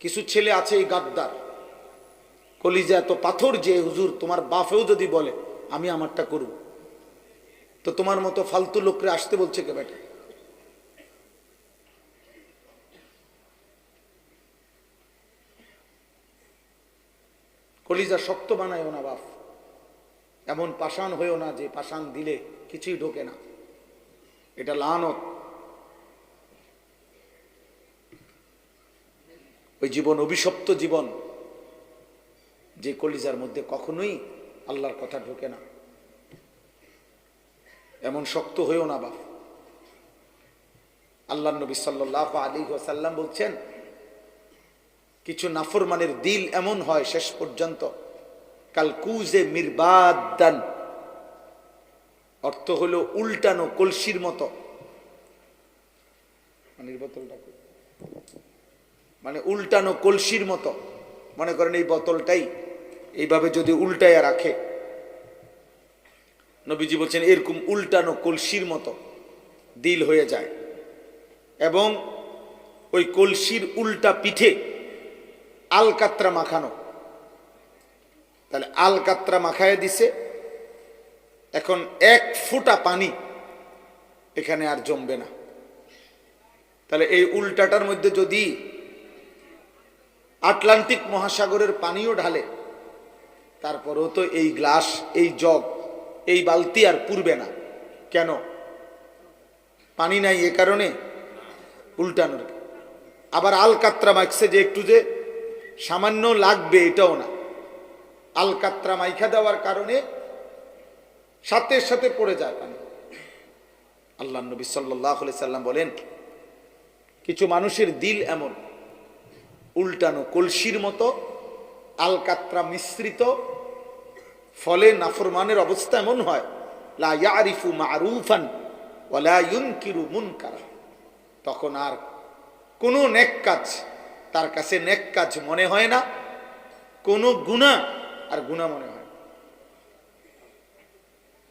কিছু ছেলে আছে এই গাদ্দার। কলিজা এত পাথর যে, হুজুর, তোমার বাপেও যদি বলে, আমি আমারটা করব। তো তোমার মতো ফালতু লোকরে আসতে বলছে কে বেটা? কলিজা শক্ত বানায়ও না বাপ। এমন পাষাণ হয়েও না যে, পাষাণ দিলে কিছুই ঢোকে না। এটা লানত। ওই জীবন, অভিশপ্ত জীবন যে কলিজার মধ্যে কখনোই আল্লাহর কথা ঢোকে না। এমন শক্ত হয়েও না বাপ। আল্লাহ নবী সাল্লাহ আলী সাল্লাম বলছেন, কিছু নাফরমানের দিল এমন হয় শেষ পর্যন্ত, কাল কুজে মিরবাদান। অর্থ হলো উল্টানো কলসির মতো। পানির বোতলটা? মানে উল্টানো কলসির মতো। মনে করেন এই বোতলটাই এইভাবে যদি উল্টায়া রাখে। নবীজি বলছেন, এরকম উল্টানো কলসির মতো দিল হয়ে যায়। এবং ওই কলসির উল্টা পিঠে আলকাত্রা মাখানো। তাহলে আলকাত্রা মাখায় দিছে। এখন এক ফুটা পানি এখানে আর জমবে না। তাহলে এই উল্টাটার মধ্যে যদি আটলান্টিক মহাসাগরের পানিও ঢালে। তারপরেও তো এই গ্লাস, এই জগ, এই বালতি আর পুরবে না। কেন? পানি নাই এ কারণে? উল্টানোর। আবার আলকাত্রা মাইকছে যে একটু যে, সামান্য লাগবে এটাও না। আলকাত্রা মাইখা দেওয়ার কারণে সাথে সাথে পড়ে যায় পানি। আল্লাহ নবী সাল্লাহ সাল্লাম বলেন, কিছু মানুষের দিল এমন উল্টানো কলসির মতো, আলকাত্রা মিশ্রিত, ফলে নাফরমানের অবস্থা এমন হয় তখন আর কোনো নেক কাজ তার কাছে নেক কাজ মনে হয় না, কোনো গুণা আর গুণা মনে হয় না।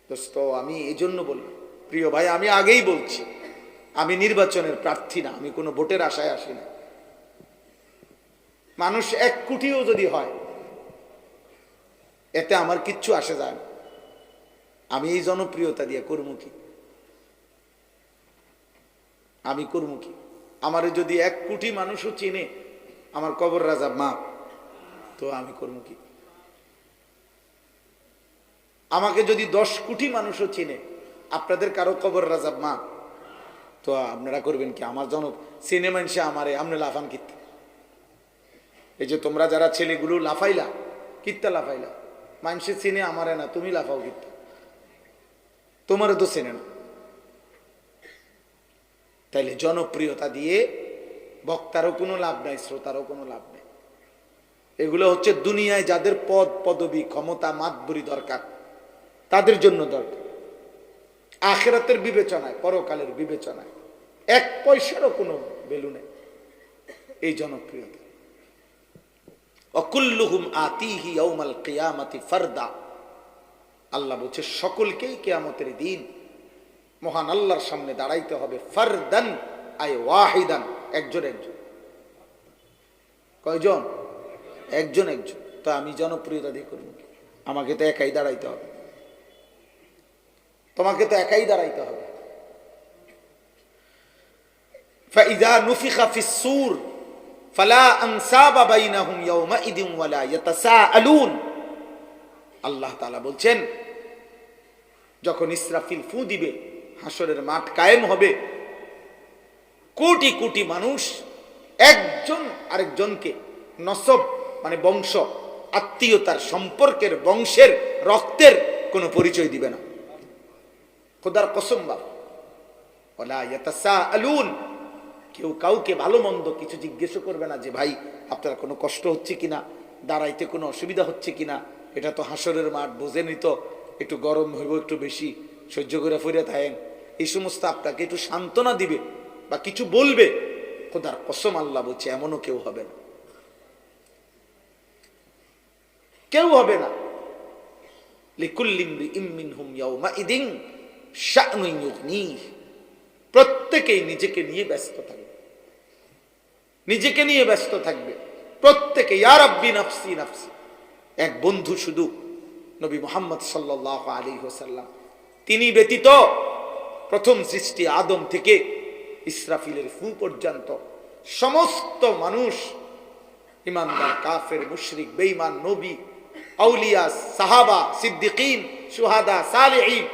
দোস্ত, আমি এই জন্য বললাম, প্রিয় ভাই, আমি আগেই বলছি, আমি নির্বাচনের প্রার্থী না, আমি কোনো ভোটের আশায় আসি না মানুষ এক কোটিও যদি হয়, এতে আমার কিচ্ছু আসে যায় না। আমি এই জনপ্রিয়তা দিয়ে করব কি? আমি করব কি? আমার যদি এক কোটি মানুষও চিনে, আমার কবর রাজা মা, তো আমি করব কি? আমাকে যদি দশ কোটি মানুষও চিনে, আপনাদের কারও কবর রাজা মা, তো আপনারা করবেন কি? আমার জন সিনেমা সে আমারে আপনি লাফান কিত্তে। এই যে তোমরা যারা ছেলেগুলো লাফাইলা, কিত্তা লাফাইলা মানুষের চিনে আমারে না, তুমি লাফাও কিত্তা। তোমারও তো চেনে না। তাইলে জনপ্রিয়তা দিয়ে বক্তারও কোনো লাভ নাই, শ্রোতারও কোনো লাভ নেই। এগুলো হচ্ছে দুনিয়ায় যাদের পদ, পদবি, ক্ষমতা, মাতবরি দরকার, তাদের জন্য দরকার। আখেরাতের বিবেচনায়, পরকালের বিবেচনায় এক পয়সারও কোনো ভ্যালু নেই। এই জনপ্রিয়তা। কুল্লুহুম আতিহি ফারদা। আল্লাহ বলছে, সকলকেই কেয়ামতের দিন মহান আল্লাহর সামনে দাঁড়াইতে হবে। ফারদান আই ওয়াহিদান, একজন একজন। কয়জন? একজন একজন। তা আমি জনপ্রিয়তা দিয়ে করব আমাকে তো একাই দাঁড়াইতে হবে। তোমাকে তো একাই দাঁড়াইতে হবে। ফাইদা নুফিখা ফিসসুর আল্লাহ তাআলা বলছেন, যখন ইসরাফিল ফু দিবে, হাসরের মাঠ কায়েম হবে কোটি কোটি মানুষ একজন আরেকজনকে নসব মানে বংশ, আত্মীয়তার সম্পর্কের বংশের রক্তের কোনো পরিচয় দিবে না। খোদার কসম বাবা ওলা ইয়াতাসাআলুন। কেউ কাউকে ভালো মন্দ কিছু জিজ্ঞেস করবে না যে, ভাই, আপনার কোনো কষ্ট হচ্ছে কিনা? দাঁড়াইতে কোনো অসুবিধা হচ্ছে কিনা? এটা তো হাসরের মাঠ বোঝেনি তো। একটু গরম হইব, একটু বেশি, সহ্য করে ফিরে থাকেন। এই সমস্ত আপনাকে একটু সান্ত্বনা দিবে বা কিছু বলবে, খোদার কসম আল্লাহ বলছে, এমনও কেউ হবে না। কেউ হবে না। প্রত্যেকেই নিজেকে নিয়ে ব্যস্ত থাকবে নিজেকে নিয়ে ব্যস্ত থাকবে। প্রত্যেকে ইয়ারব্বি নাফসি নাফসি। এক বন্ধু শুধু নবী মোহাম্মদ সাল্লাহ আলী হোসাল্লাম তিনি ব্যতীত প্রথম সৃষ্টি আদম থেকে ইসরাফিলের ফু পর্যন্ত সমস্ত মানুষ, ইমানদার, কাফের, মুশরিক, বেঈমান, নবী, আউলিয়া, সাহাবা, সিদ্দিকিন, সুহাদা, সালেহীন,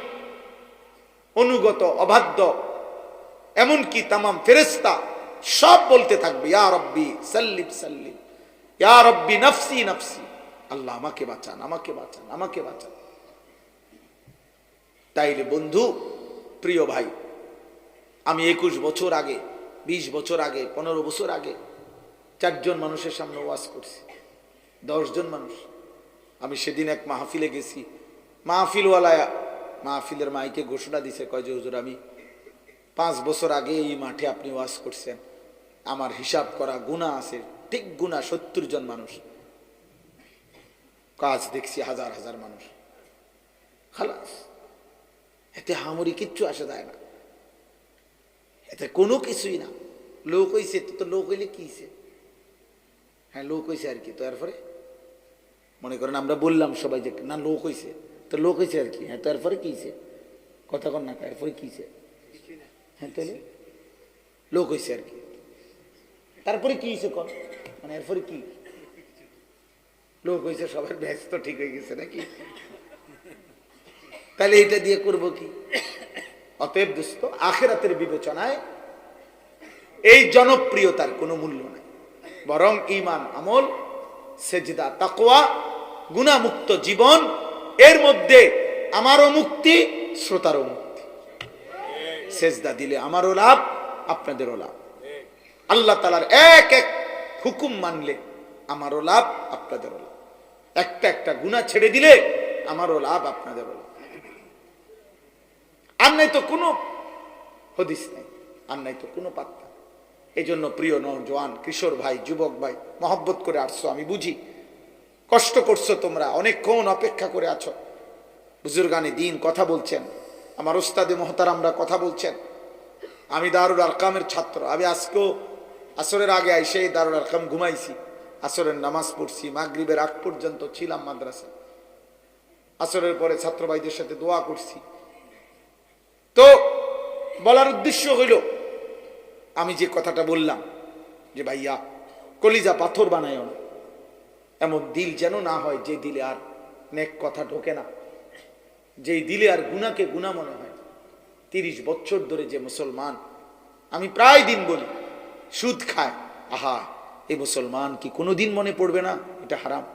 অনুগত, অবাধ্য, এমনকি তামাম ফেরেস্তা সব বলতে থাকবে, ইয়া রব্বি, সাল্লিম সাল্লিম। ইয়া রব্বি, নফসি নফসি। আল্লাহ আমাকে বাঁচান আমাকে বাঁচান আমাকে বাঁচান। তাইলে বন্ধু, প্রিয় ভাই, আমি একুশ বছর আগে ২০ বছর আগে, পনেরো বছর আগে চারজন মানুষের সামনে ওয়াজ করছি। দশজন মানুষ। আমি সেদিন এক মাহফিলে গেছি। মাহফিলওয়ালা মাহফিলের মাইকে ঘোষণা দিছে, কয় যে, হুজুর, আমি পাঁচ বছর আগে এই মাঠে আপনি ওয়াজ করছেন। আমার হিসাব করা গুণা আছে, ঠিক গুণা সত্তর জন মানুষ। কাজ দেখছি হাজার হাজার মানুষ। খালাস, এতে হামরি কিচ্ছু আসে যায় না। এতে কোনো কিছুই না। লোক হইছে তো লোক হইলে কি হ্যাঁ লোক হইছে আর কি। তো এরপরে? মনে করেন আমরা বললাম সবাই যে, না, লোক হইছে। তো লোক হইছে আর কি। হ্যাঁ তো এরপরে কি হইছে? কথা কন না, এরপরে কি হইছে? হ্যাঁ তাহলে লোক হইছে আর কি। তারপরে কি হয়েছে কন? মানে এরপরে কি? লোক হয়েছে সবার ব্যাস তো ঠিক হয়ে গেছে নাকি? তাহলে এটা দিয়ে করব কি? অতএব দোস্ত, আখেরাতের বিবেচনায় এই জনপ্রিয়তার কোনো মূল্য নাই। বরং ইমান আমল, সেজদা তাকোয়া গুণামুক্ত জীবন, এর মধ্যে আমারও মুক্তি, শ্রোতারও মুক্তি। সেজদা দিলে আমারও লাভ, আপনাদেরও লাভ। আল্লাহ তালার এক এক হুকুম মানলে আমারও লাভ, আপনাদেরও লাভ। একটা একটা গুণা ছেড়ে দিলে আমারও লাভ, আপনাদেরও লাভ। আর নাই তো কোনো হদিস নাই, আর নাই তো কোনো পাত্তা এই জন্য প্রিয় নজওয়ান কিশোর ভাই, যুবক ভাই, মহব্বত করে আসছো, আমি বুঝি। কষ্ট করছ তোমরা, অনেকক্ষণ অপেক্ষা করে আছো। বুজুর্গানে দিন কথা বলছেন। আমার ওস্তাদে মহতারামরা কথা বলছেন। আমি দারুল আরকামের ছাত্র। আমি আজকেও আসরের আগে আইসে দারুল আরকাম ঘুমাইছি। আসরের নামাজ পড়ছি, মাগরিবের আগ পর্যন্ত ছিলাম মাদ্রাসা আসরের পরে ছাত্র ভাইদের সাথে দোয়া করছি। তো বলার উদ্দেশ্য হইল, আমি যে কথাটা বললাম যে ভাইয়া, কলিজা পাথর বানায় না। এমন দিল যেন না হয়, যে দিলে আর নেক কথা ঢোকে না। যেই দিলে আর গুনাকে গুণা মনে হয়। তিরিশ বছর ধরে যে মুসলমান, আমি প্রায় দিন বলি, সুদ খায়। আহা এ মুসলমান কি কোনোদিন মনে পড়বে না? এটা হারাম।